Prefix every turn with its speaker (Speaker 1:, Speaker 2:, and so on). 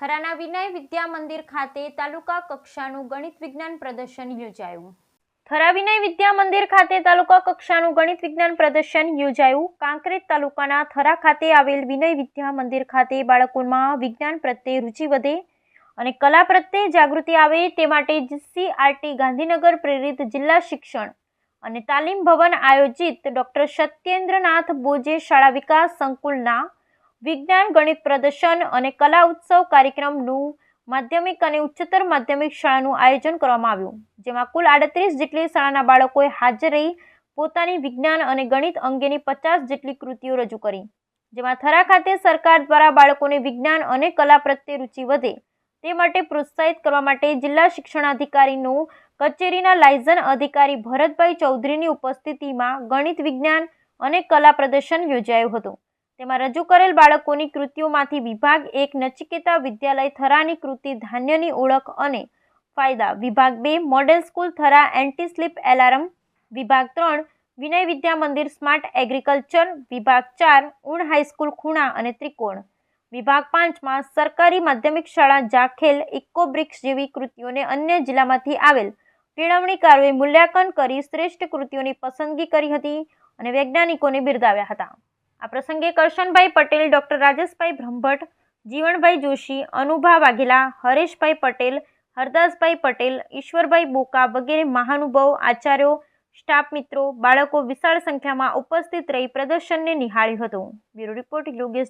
Speaker 1: થરાના વિનય વિદ્યા મંદિર ખાતે તાલુકા કક્ષાનું ગણિત વિજ્ઞાન પ્રદર્શન યોજાયું. થરા વિનય વિદ્યા મંદિર ખાતે તાલુકા કક્ષાનું ગણિત વિજ્ઞાન પ્રદર્શન યોજાયું. કાંકરેજ તાલુકાના થરા ખાતે આવેલ વિનય વિદ્યા મંદિર ખાતે બાળકોમાં વિજ્ઞાન પ્રત્યે રુચિ વધે અને કલા પ્રત્યે જાગૃતિ આવે તે માટે જીસીઆરટી ગાંધીનગર પ્રેરિત જિલ્લા શિક્ષણ અને તાલીમ ભવન આયોજિત ડોક્ટર સત્યેન્દ્રનાથ બોજે શાળા વિકાસ સંકુલના વિજ્ઞાન, ગણિત પ્રદર્શન અને કલા ઉત્સવ કાર્યક્રમનું માધ્યમિક અને ઉચ્ચતર માધ્યમિક શાળાનું આયોજન કરવામાં આવ્યું. જેમાં કુલ આડત્રીસ જેટલી શાળાના બાળકોએ હાજર રહી, પોતાની વિજ્ઞાન અને ગણિત અંગેની પચાસ જેટલી કૃતિઓ રજૂ કરી. જેમાં થરા ખાતે સરકાર દ્વારા બાળકોને વિજ્ઞાન અને કલા પ્રત્યે રુચિ વધે, તે માટે પ્રોત્સાહિત કરવા માટે જિલ્લા શિક્ષણાધિકારીનું, કચેરીના લાયઝન અધિકારી ભરતભાઈ ચૌધરીની ઉપસ્થિતિમાં ગણિત વિજ્ઞાન અને કલા પ્રદર્શન યોજાયું હતું. તેમાં રજૂ કરેલ બાળકોની કૃતિઓમાંથી વિભાગ એક, નચિકેતા વિદ્યાલય થરાની કૃતિ, ધાન્યની ઓળખ અને ફાયદા. વિભાગ બે, model school Thara anti sleep alarm. વિભાગ ત્રણ, વિનય વિદ્યા મંદિર, સ્માર્ટ એગ્રીકલ્ચર. વિભાગ ચાર ઉણ હાઈસ્કૂલ, ખૂણા અને ત્રિકોણ. વિભાગ પાંચમાં, સરકારી માધ્યમિક શાળા જાખેલ ઇકોબ્રિક્સ જેવી કૃતિઓને અન્ય જિલ્લામાંથી આવેલ. કેળવણીકારોએ મૂલ્યાંકન કરી શ્રેષ્ઠ કૃતિઓની પસંદગી કરી હતી અને વૈજ્ઞાનિકોને બિરદાવ્યા હતા. આ પ્રસંગે કરશનભાઈ પટેલ, ડૉક્ટર રાજેશભાઈ બ્રહ્મભટ્ટ જીવણભાઈ જોશી, અનુભા વાઘેલા, હરેશભાઈ પટેલ, હરદાસભાઈ પટેલ, ઈશ્વરભાઈ બોકા વગેરે મહાનુભાવ, આચાર્યો, સ્ટાફ મિત્રો, બાળકો વિશાળ સંખ્યામાં ઉપસ્થિત રહી પ્રદર્શનને નિહાળ્યું હતું. Bureau report Yogesh